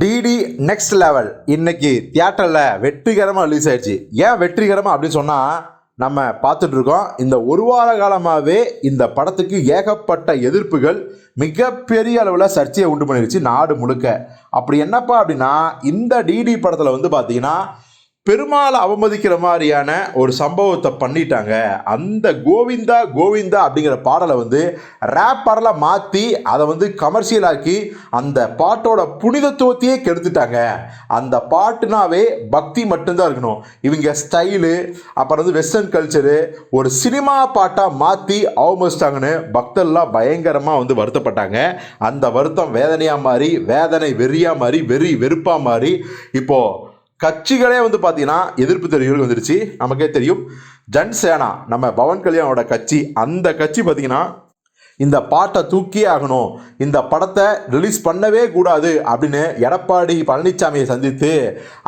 DD next level இன்னைக்கு தியேட்டரில் வெற்றிகரமாக ரிலீஸ் ஆயிடுச்சு. ஏன் வெற்றிகரமாக அப்படின்னு சொன்னால் நம்ம பார்த்துட்டு இருக்கோம் இந்த ஒரு வார காலமாகவே இந்த படத்துக்கு ஏகப்பட்ட எதிர்ப்புகள் மிகப்பெரிய அளவில் சர்ச்சையை உண்டு பண்ணிருச்சு நாடு முழுக்க. அப்படி என்னப்பா அப்படின்னா இந்த டிடி படத்தில் வந்து பார்த்தீங்கன்னா பெருமாளை அவமதிக்கிற மாதிரியான ஒரு சம்பவத்தை பண்ணிட்டாங்க. அந்த கோவிந்தா கோவிந்தா அப்படிங்கிற பாடலை வந்து ரேப் பாடலாக மாற்றி அதை வந்து கமர்ஷியலாக்கி அந்த பாட்டோட புனிதத்துவத்தையே கெடுத்துட்டாங்க. அந்த பாட்டுனாவே பக்தி மட்டும்தான் இருக்கணும். இவங்க ஸ்டைலு அப்புறம் வந்து வெஸ்டர்ன் கல்ச்சரு ஒரு சினிமா பாட்டாக மாற்றி அவமதிச்சிட்டாங்கன்னு பக்தர்லாம் பயங்கரமாக வந்து வருத்தப்பட்டாங்க. அந்த வருத்தம் வேதனையாக மாறி வேதனை வெறியாக மாறி வெறி வெறுப்பாக மாறி இப்போது கட்சிகளே வந்து பார்த்தீங்கன்னா எதிர்ப்பு தெரிவிகள் வந்துருச்சு. நமக்கே தெரியும். ஜன் சேனா நம்ம பவன் கல்யாணோட கட்சி அந்த கட்சி பார்த்தீங்கன்னா இந்த பாட்டை தூக்கியே ஆகணும். இந்த படத்தை ரிலீஸ் பண்ணவே கூடாது அப்படின்னு எடப்பாடி பழனிசாமியை சந்தித்து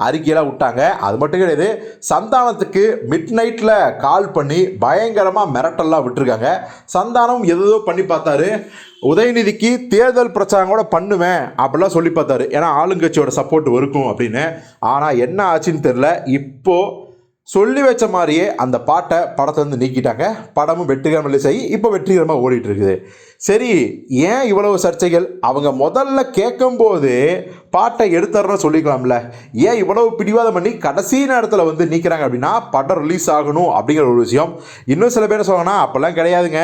அறிக்கையெல்லாம் விட்டாங்க. அது மட்டும் கிடையாது சந்தானத்துக்கு மிட் நைட்டில் கால் பண்ணி பயங்கரமாக மிரட்டெல்லாம் விட்டுருக்காங்க. சந்தானம் எதோ பண்ணி பார்த்தாரு. உதயநிதிக்கு தேர்தல் பிரச்சாரம் கூட பண்ணுவேன் அப்படிலாம் சொல்லி பார்த்தாரு. ஏன்னா ஆளுங்கட்சியோட சப்போர்ட் இருக்கும் அப்படின்னு. ஆனால் என்ன ஆச்சுன்னு தெரில இப்போது சொல்லி வச்ச மாதிரியே அந்த பாட்டை படத்தை வந்து நீக்கிட்டாங்க. படமும் வெற்றிகரமாக ரிலீஸ் ஆகி இப்போ வெற்றிகரமாக ஓடிட்டு இருக்குது. சரி ஏன் இவ்வளவு சர்ச்சைகள்? அவங்க முதல்ல கேட்கும்போது பாட்டை எடுத்துறன்னு சொல்லிக்கலாம்ல. ஏன் இவ்வளவு பிடிவாதம் பண்ணி கடைசி நேரத்தில் வந்து நீக்கிறாங்க அப்படின்னா படம் ரிலீஸ் ஆகணும் அப்படிங்கிற ஒரு விஷயம். இன்னும் சில பேர் சொல்லுவாங்கன்னா அப்போல்லாம் கிடையாதுங்க.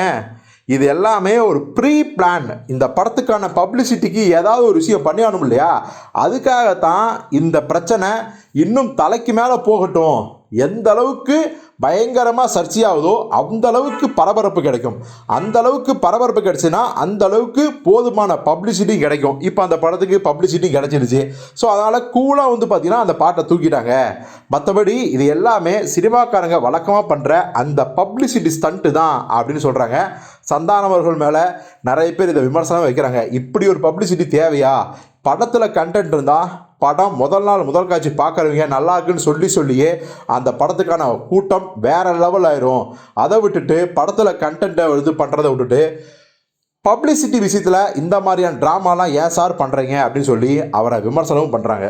இது எல்லாமே ஒரு ப்ரீ பிளான் இந்த படத்துக்கான பப்ளிசிட்டிக்கு ஏதாவது ஒரு விஷயம் பண்ணியாகணும் இல்லையா? அதுக்காகத்தான் இந்த பிரச்சனை இன்னும் தலைக்கு மேலே போகட்டும். எந்த அளவுக்கு பயங்கரமாக சர்ச்சையாகுதோ அந்த அளவுக்கு பரபரப்பு கிடைக்கும். அந்த அளவுக்கு பரபரப்பு கிடைச்சுன்னா அந்த அளவுக்கு போதுமான பப்ளிசிட்டி கிடைக்கும். இப்போ அந்த படத்துக்கு பப்ளிசிட்டி கிடைச்சிருச்சு. ஸோ அதனால் கூலாக வந்து பார்த்தீங்கன்னா அந்த பாட்டை தூக்கிட்டாங்க. மற்றபடி இது எல்லாமே சினிமாக்காரங்க வழக்கமாக பண்ணுற அந்த பப்ளிசிட்டி ஸ்டண்ட்டு தான் அப்படின்னு சொல்கிறாங்க சந்தானவர்கள் மேலே நிறைய பேர் இதை விமர்சனம் வைக்கிறாங்க. இப்படி ஒரு பப்ளிசிட்டி தேவையா? படத்தில் கண்டென்ட் இருந்தால் படம் முதல் நாள் முதல் காட்சி பார்க்குறவங்க நல்லா இருக்குன்னு சொல்லி சொல்லியே அந்த படத்துக்கான கூட்டம் வேற லெவல் ஆயிரும். அதை விட்டுட்டு படத்தில் கண்டென்ட்டை இது பண்ணுறதை விட்டுட்டு பப்ளிசிட்டி விஷயத்தில் இந்த மாதிரியான ட்ராமாலாம் ஏன் சார் பண்ணுறீங்க அப்படின்னு சொல்லி அவரை விமர்சனமும் பண்ணுறாங்க